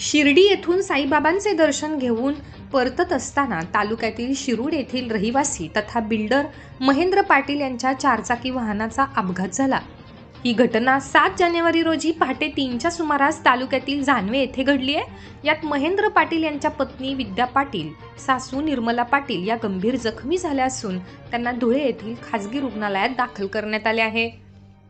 शिर्डी येथून साईबाबांचे दर्शन घेऊन परतत असताना तालुक्यातील शिरूड येथील रहिवासी तथा बिल्डर महेंद्र पाटील यांच्या चारचाकी वाहनाचा अपघात झाला. ही घटना सात जानेवारी रोजी पहाटे तीनच्या सुमारास तालुक्यातील जानवे येथे घडली आहे. यात महेंद्र पाटील यांच्या पत्नी विद्या पाटील सासू निर्मला पाटील या गंभीर जखमी झाल्या असून त्यांना धुळे येथील खासगी रुग्णालयात दाखल करण्यात आले आहे.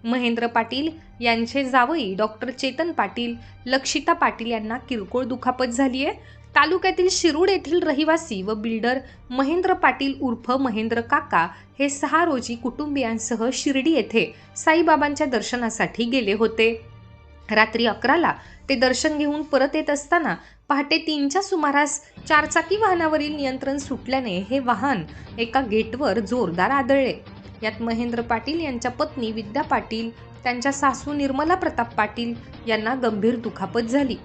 महेंद्र पाटील यांचे जावई डॉक्टर चेतन पाटील लक्षिता पाटील यांना किरकोळ दुखापत झाली आहे. तालुक्यातील शिरूड येथील रहिवासी व बिल्डर महेंद्र पाटील उर्फ महेंद्र काका हे सहा रोजी कुटुंबियांसह शिर्डी येथे साईबाबांच्या दर्शनासाठी गेले होते. रात्री अकराला ते दर्शन घेऊन परत येत असताना पहाटे तीनच्या सुमारास चारचाकी वाहनावरील नियंत्रण सुटल्याने हे वाहन एका गेटवर जोरदार आदळले. यात महेंद्र पाटील यांच्या पत्नी विद्या पाटील त्यांच्या सासू निर्मला प्रताप पाटील यांना गंभीर दुखापत झाली.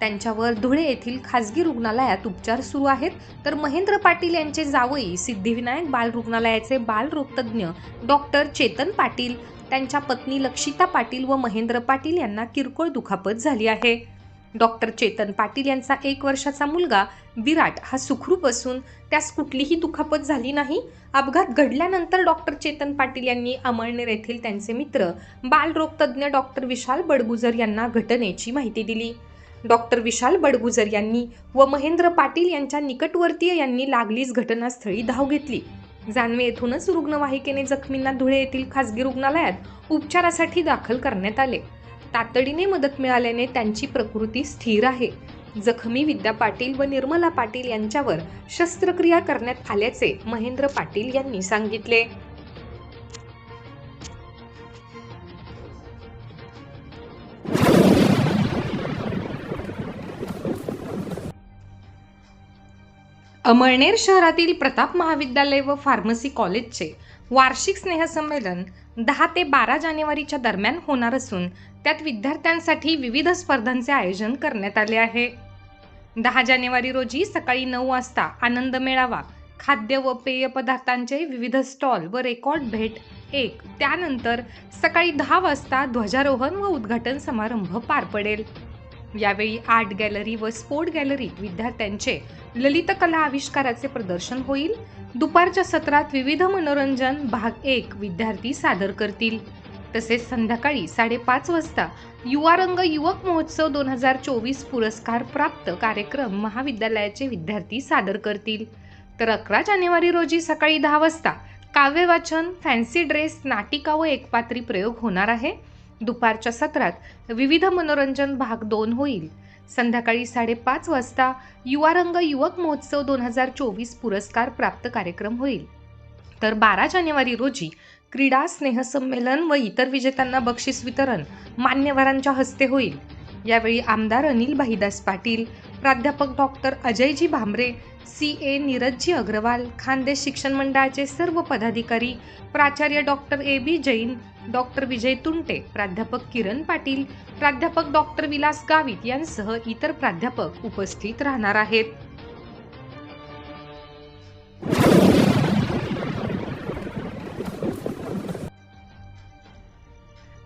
त्यांच्यावर धुळे येथील खासगी रुग्णालयात उपचार सुरू आहेत. तर महेंद्र पाटील यांचे जावई सिद्धिविनायक बाल रुग्णालयाचे बालरोगतज्ञ डॉक्टर चेतन पाटील त्यांच्या पत्नी लक्षिता पाटील व महेंद्र पाटील यांना किरकोळ दुखापत झाली आहे. डॉक्टर चेतन पाटील यांचा एक वर्षाचा मुलगा विराट हा सुखरूप असून त्यास कुठलीही दुखापत झाली नाही. अपघात घडल्यानंतर डॉक्टर चेतन पाटील यांनी अमळनेर येथील त्यांचे मित्र बालरोगतज्ञ डॉक्टर विशाल बडगुजर यांना घटनेची माहिती दिली. डॉक्टर विशाल बडगुजर यांनी व महेंद्र पाटील यांच्या निकटवर्तीय यांनी लागलीच घटनास्थळी धाव घेतली. जानवे येथूनच रुग्णवाहिकेने जखमींना धुळे येथील खासगी रुग्णालयात उपचारासाठी दाखल करण्यात आले. तातडीने मदत मिळाल्याने त्यांची प्रकृती स्थिर आहे. जखमी विद्या पाटील व निर्मला पाटील यांच्यावर शस्त्रक्रिया करण्यात आल्याचे महेंद्र पाटील यांनी सांगितले. अमळनेर शहरातील प्रताप महाविद्यालय व फार्मसी कॉलेजचे वार्षिक स्नेहसंमेलन दहा ते बारा जानेवारीच्या दरम्यान होणार असून त्यात विद्यार्थ्यांसाठी विविध स्पर्धांचे आयोजन करण्यात आले आहे. दहा जानेवारी रोजी सकाळी नऊ वाजता आनंद मेळावा खाद्य व पेय पदार्थांचे विविध स्टॉल व रेकॉर्ड भेट एक त्यानंतर सकाळी दहा वाजता ध्वजारोहण व उद्घाटन समारंभ पार पडेल. यावेळी आर्ट गॅलरी व स्पोर्ट गॅलरीत विद्यार्थ्यांचे ललित कला आविष्काराचे प्रदर्शन होईल. दुपारच्या सत्रात विविध मनोरंजन भाग एक विद्यार्थी सादर करतील. तसेच संध्याकाळी साडेपाच वाजता युवारंग युवक महोत्सव दोन हजार चोवीस पुरस्कार प्राप्त कार्यक्रम महाविद्यालयाचे विद्यार्थी सादर करतील. तर अकरा जानेवारी रोजी सकाळी दहा वाजता काव्यवाचन फॅन्सी ड्रेस नाटिका व एकपात्री प्रयोग होणार आहे. दुपारच्या सत्रात विविध मनोरंजन भाग दोन होईल. संध्याकाळी साडेपाच वाजता युवारंग युवक महोत्सव दोन हजार चोवीस पुरस्कार प्राप्त कार्यक्रम होईल. तर बारा जानेवारी रोजी क्रीडा स्नेहसंमेलन व इतर विजेत्यांना बक्षीस वितरण मान्यवरांच्या हस्ते होईल. यावेळी आमदार अनिल भाईदास पाटील प्राध्यापक doctor Ajayji Bhambare C A Neerajji Agrawal Khandesh शिक्षण मंडळाचे सर्व पदाधिकारी प्राचार्य doctor A B Jain doctor Vijay Tunte प्राध्यापक किरण पाटील प्राध्यापक डॉक्टर विलास गावित यांसह इतर प्राध्यापक उपस्थित राहणार आहेत.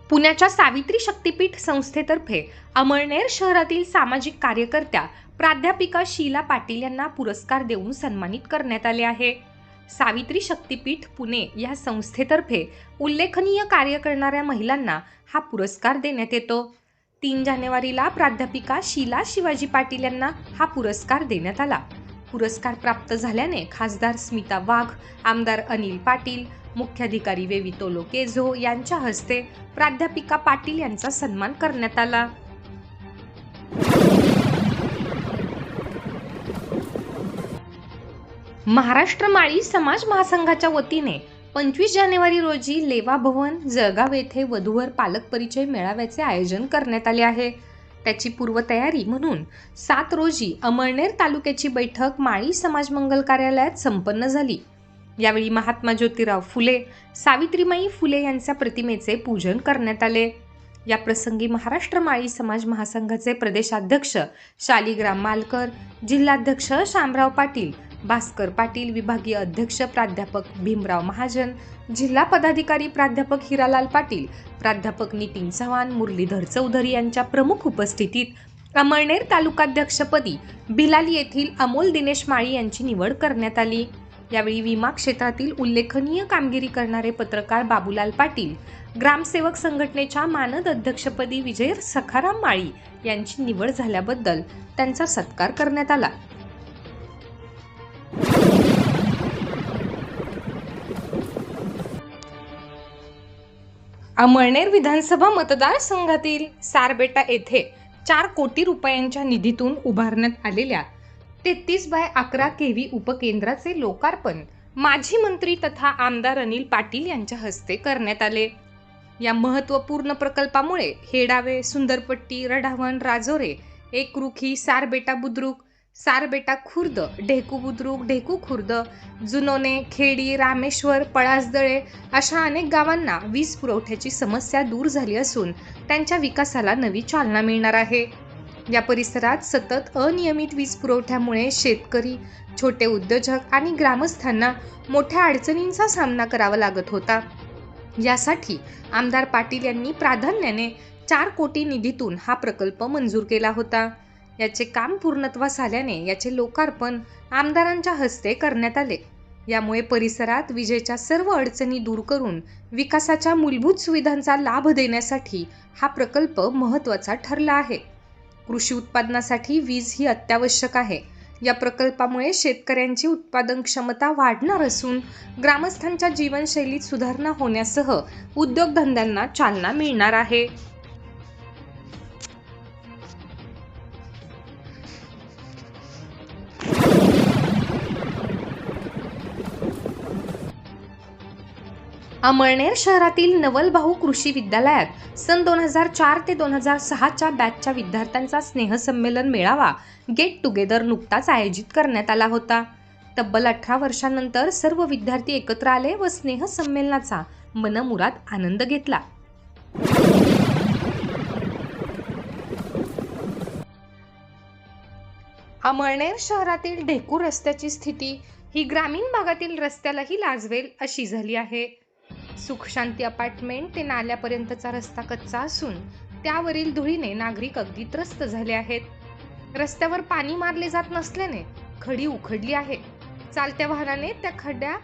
पुण्याच्या सावित्री शक्तीपीठ संस्थेतर्फे अमळनेर शहरातील सामाजिक कार्यकर्त्या प्राध्यापिका शीला पाटील यांना पुरस्कार देऊन सन्मानित करण्यात आले आहे. सावित्री शक्तीपीठ पुणे या संस्थेतर्फे उल्लेखनीय कार्य करणाऱ्या महिलांना हा पुरस्कार देण्यात येतो. तीन जानेवारीला प्राध्यापिका शीला शिवाजी पाटील यांना हा पुरस्कार देण्यात आला. पुरस्कार प्राप्त झाल्याने खासदार स्मिता वाघ आमदार अनिल पाटील मुख्याधिकारी वेवितो लोकेझो यांच्या हस्ते प्राध्यापिका पाटील यांचा सन्मान करण्यात आला. महाराष्ट्र माळी समाज महासंघाच्या वतीने पंचवीस जानेवारी रोजी लेवा भवन जळगाव येथे वधूवर पालक परिचय मेळाव्याचे आयोजन करण्यात आले आहे. त्याची पूर्वतयारी म्हणून सात रोजी अमळनेर तालुक्याची बैठक माळी समाज मंगल कार्यालयात संपन्न झाली. यावेळी महात्मा ज्योतिराव फुले सावित्रीमाई फुले यांच्या प्रतिमेचे पूजन करण्यात आले. या प्रसंगी महाराष्ट्र माळी समाज महासंघाचे प्रदेशाध्यक्ष शालिग्राम मालकर जिल्हाध्यक्ष शामराव पाटील भास्कर पाटील विभागीय अध्यक्ष प्राध्यापक भीमराव महाजन जिल्हा पदाधिकारी प्राध्यापक हिरालाल पाटील प्राध्यापक नितीन चव्हाण मुरलीधर चौधरी यांच्या प्रमुख उपस्थितीत अमळनेर तालुकाध्यक्षपदी भिलाली येथील अमोल दिनेश माळी यांची निवड करण्यात आली. यावेळी विमा क्षेत्रातील उल्लेखनीय कामगिरी करणारे पत्रकार बाबूलाल पाटील ग्रामसेवक संघटनेच्या मानद अध्यक्षपदी विजय सखाराम माळी यांची निवड झाल्याबद्दल त्यांचा सत्कार करण्यात आला. अमळनेर विधानसभा मतदारसंघातील सारबेटा येथे चार कोटी रुपयांच्या निधीतून उभारण्यात आलेल्या तेहतीस बाय अकरा केव्ही उपकेंद्राचे लोकार्पण माजी मंत्री तथा आमदार अनिल पाटील यांच्या हस्ते करण्यात आले. या महत्त्वपूर्ण प्रकल्पामुळे हेडावे सुंदरपट्टी रढावण राजोरे एकरुखी सारबेटा बुद्रुक सारबेटा खुर्द ढेकू बुद्रुक ढेकू खुर्द जुनोने खेडी रामेश्वर पळासदळे अशा अनेक गावांना वीज पुरवठ्याची समस्या दूर झाली असून त्यांच्या विकासाला नवी चालना मिळणार आहे. या परिसरात सतत अनियमित वीज पुरवठ्यामुळे शेतकरी छोटे उद्योजक आणि ग्रामस्थांना मोठ्या अडचणींचा सामना करावा लागत होता. यासाठी आमदार पाटील यांनी प्राधान्याने चार कोटी निधीतून हा प्रकल्प मंजूर केला होता. याचे काम पूर्णत्वास आल्याने याचे लोकार्पण आमदारांच्या हस्ते करण्यात आले. यामुळे परिसरात विजेच्या सर्व अडचणी दूर करून विकासाच्या मूलभूत सुविधांचा लाभ देण्यासाठी हा प्रकल्प महत्त्वाचा ठरला आहे. कृषी उत्पादनासाठी वीज ही अत्यावश्यक आहे. या प्रकल्पामुळे शेतकऱ्यांची उत्पादन क्षमता वाढणार असून ग्रामस्थांच्या जीवनशैलीत सुधारणा होण्यासह उद्योगधंद्यांना चालना मिळणार आहे. अमळनेर शहरातील नवलभाऊ कृषी विद्यालयात सन दोन हजार चार ते दोन हजार सहाच्या बॅचच्या विद्यार्थ्यांचा स्नेहसंमेलन मेळावा गेट टुगेदर नुकताच आयोजित करण्यात आला होता. तब्बल अठरा वर्षांनंतर सर्व विद्यार्थी एकत्र आले व स्नेहसंमेलनाचा मनमुरात आनंद घेतला. अमळनेर शहरातील ढेकू रस्त्याची स्थिती ही ग्रामीण भागातील रस्त्यालाही लाजवेल अशी झाली आहे. सुखशांती अपार्टमेंट ते नाल्यापर्यंतचा रस्ता कच्चा असून त्यावरील धुळीने नागरिक अगदी त्रस्त झाले आहेत. रस्त्यावर पाणी मारले जात नसल्याने खडी उखडली आहे. चालत्या वाहनाने त्या खड्ड्या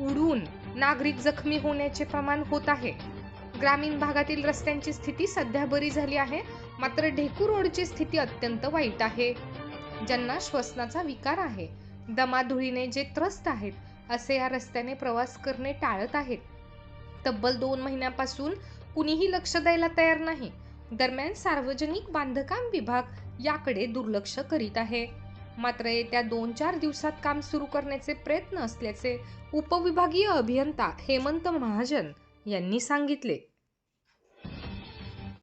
उडून नागरिक जखमी होण्याचे प्रमाण होत आहे. ग्रामीण भागातील रस्त्यांची स्थिती सध्या बरी झाली आहे मात्र ढेकू रोडची स्थिती अत्यंत वाईट आहे. ज्यांना श्वसनाचा विकार आहे दमाधुळीने जे त्रस्त आहेत असे या रस्त्याने प्रवास करणे टाळत आहेत. तब्बल दोन महिन्यापासून कुणीही लक्ष द्यायला तयार नाही. दरम्यान सार्वजनिक बांधकाम विभाग याकडे दुर्लक्ष करीत आहे. मात्र येत्या दोन चार दिवसात काम सुरू करण्याचे प्रयत्न असल्याचे उपविभागीय अभियंता हेमंत महाजन यांनी सांगितले.